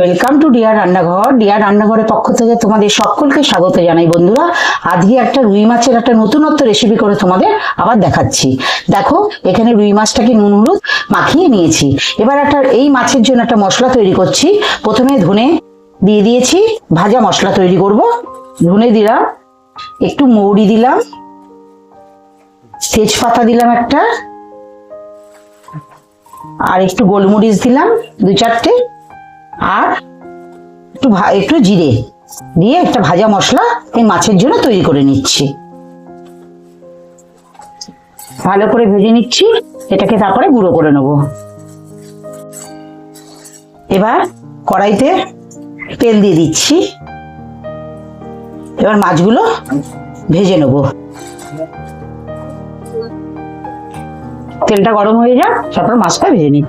Welcome to dear Rannaghor dear রান্নাঘরের পক্ষ থেকে তোমাদের সকলকে স্বাগত জানাই বন্ধুরা। আজকে একটা রুই মাছের একটা নতুনত্ব রেসিপি করে তোমাদের আবার দেখাচ্ছি। দেখো, এখানে রুই মাছটাকে নুন, হলুদ মাখিয়ে নিয়েছি। এবার একটা, এই মাছের জন্য একটা মশলা তৈরি করছি। প্রথমে ধনে দিয়ে দিয়েছি, ভাজা মশলা তৈরি করব। ধনে দিলাম, একটু মৌরি দিলাম, তেজপাতা দিলাম একটা, আর একটু গোলমরিচ দিলাম দু চারটে আর একটু একটু জিরে দিয়ে একটা ভাজা মশলা এই মাছের জন্য তৈরি করে নিচ্ছি। ভালো করে ভেজে নিচ্ছি, এটাকে তারপরে গুঁড়ো করে নেব। এবার কড়াইতে তেল দিয়ে দিচ্ছি। এবার মাছগুলো ভেজে নেব। তেলটা গরম হয়ে যাক, তারপর মাছটা ভেজে নিই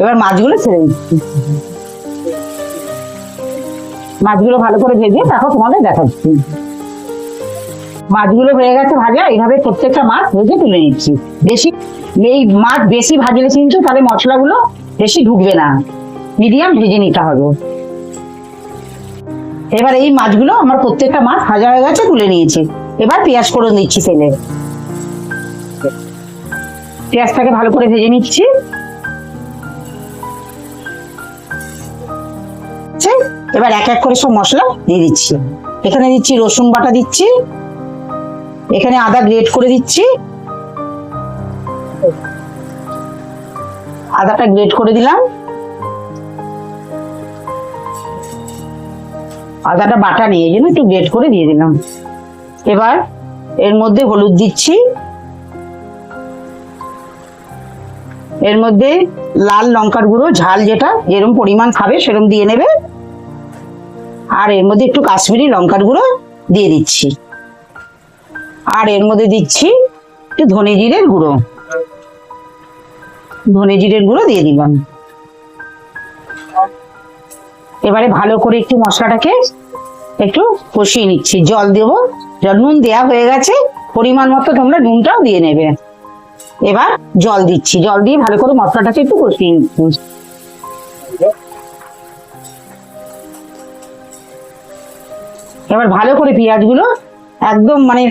এবার মাছগুলো ছেড়ে দিচ্ছি। মাছগুলো ভালো করে ভেজে তারপর তোমাদের দেখাচ্ছি। মাছগুলো হয়ে গেছে ভাজা, এইভাবে প্রত্যেকটা মাছ ভেজে তুলে নিচ্ছি। বেশি এই মাছ বেশি ভাজলে কিন্তু তাহলে মশলাগুলো বেশি ঢুকবে না। মিডিয়াম ভেজে নিতে হবে। এবার এই মাছগুলো আমার প্রত্যেকটা মাছ ভাজা হয়ে গেছে, তুলে নিয়েছি। এবার পেঁয়াজ করে নিচ্ছি তেলে। পেঁয়াজটাকে ভালো করে ভেজে নিচ্ছি। এবার এক এক করে সব মশলা দিয়ে দিচ্ছি। এখানে দিচ্ছি রসুন বাটা দিচ্ছি। এখানে আদা গ্রেট করে দিচ্ছি। আদাটা গ্রেট করে দিলাম। আদাটা বাটা নিয়ে জন্য একটু গ্রেট করে দিয়ে দিলাম। এবার এর মধ্যে হলুদ দিচ্ছি। এর মধ্যে লাল লঙ্কার গুঁড়ো, ঝাল যেটা যেরকম পরিমাণ খাবে সেরকম দিয়ে নেবে। আর এর মধ্যে একটু কাশ্মীরি লঙ্কার গুঁড়ো দিয়ে দিচ্ছি। আর এর মধ্যে দিচ্ছি একটু ধনে জিরের গুঁড়ো। ধনে জিরের গুঁড়ো দিয়ে দিলাম। এবারে ভালো করে একটু মশলাটাকে একটু কষিয়ে নিচ্ছি। জল দেবো। নুন দেয়া হয়ে গেছে, পরিমাণ মতো তোমরা নুনটাও দিয়ে নেবে। এবার জল দিচ্ছি। জল দিয়ে ভালো করে মশলাটাকে একটু কষিয়ে নিচ্ছি। এবার ভালো করে পেঁয়াজগুলো একদম মানে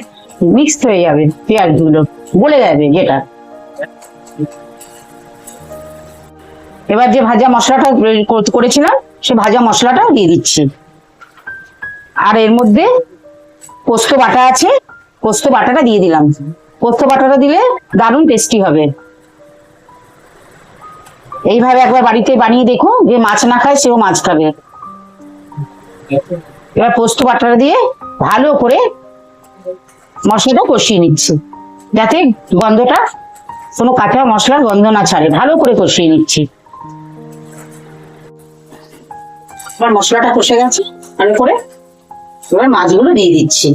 মিক্সড হয়ে যাবে, পেঁয়াজগুলো। গলে যাবে যেটা। এবার যে ভাজা মশলাটা করেছিলাম, সে ভাজা মশলাটা দিয়ে দিচ্ছি। আর এর মধ্যে পোস্ত বাটা আছে, পোস্ত বাটাটা দিয়ে দিলাম। পোস্ত বাটাটা দিলে দারুণ টেস্টি হবে। এইভাবে একবার বাড়িতে বানিয়ে দেখো, যে মাছ না খায় সেও মাছ খাবে। এবার পোস্ত বাটাটা দিয়ে ভালো করে মশলাটা কষিয়ে নিচ্ছি। যাতে গন্ধটা কোনো কাঁচা মশলার গন্ধ না ছাড়ে। ভালো করে কষিয়ে নিচ্ছি। মশলাটা কষে গেছে। ভালো করে এবার মাছগুলো দিয়ে দিচ্ছি।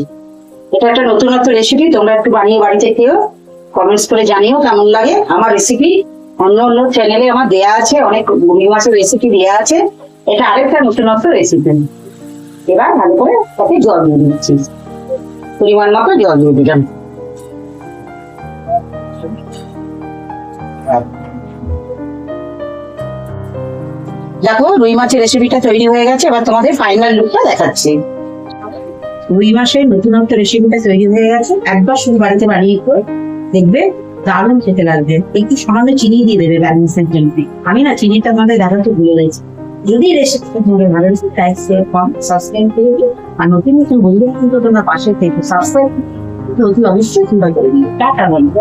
এটা একটা নতুনত্ব রেসিপি তোমরা একটু বানিয়ে বাড়িতে খেও কমেন্টস করে জানিও কেমন লাগে। আমার রেসিপি অন্য অন্য চ্যানেলে আমার দেয়া আছে, অনেক মাছের রেসিপি দেয়া আছে। এটা আরেকটা নতুনত্ব রেসিপি এবার ভালো করে তাতে জল দিয়ে দিচ্ছি। পরিমাণ মতো জল দিয়ে দিলাম। দেখো, রুই মাছের রেসিপিটা তৈরি হয়ে গেছে, এবার তোমাদের ফাইনাল লুকটা দেখাচ্ছি। রুই মাছের নতুনত্ব রেসিপিটা তৈরি হয়ে গেছে। একবার শুধু বাড়িতে বানিয়ে করে দেখবে দারুণ খেতে লাগবে। একটু সামান্য চিনি দিয়ে দেবে ব্যালেন্সের জন্য আমি না, চিনিটা আমাদের দেখাতে ভুলে গেছি। যদি রেসিপি তোমাদের ভালো লাগে লাইক শেয়ার কমেন্ট সাবস্ক্রাইব করে আর নতুন নতুন বন্ধু কিন্তু তোমরা পাশে থেকে। সাবস্ক্রাইব অতি অবশ্যই চিন্তা করে। দিও টাটা বন্ধু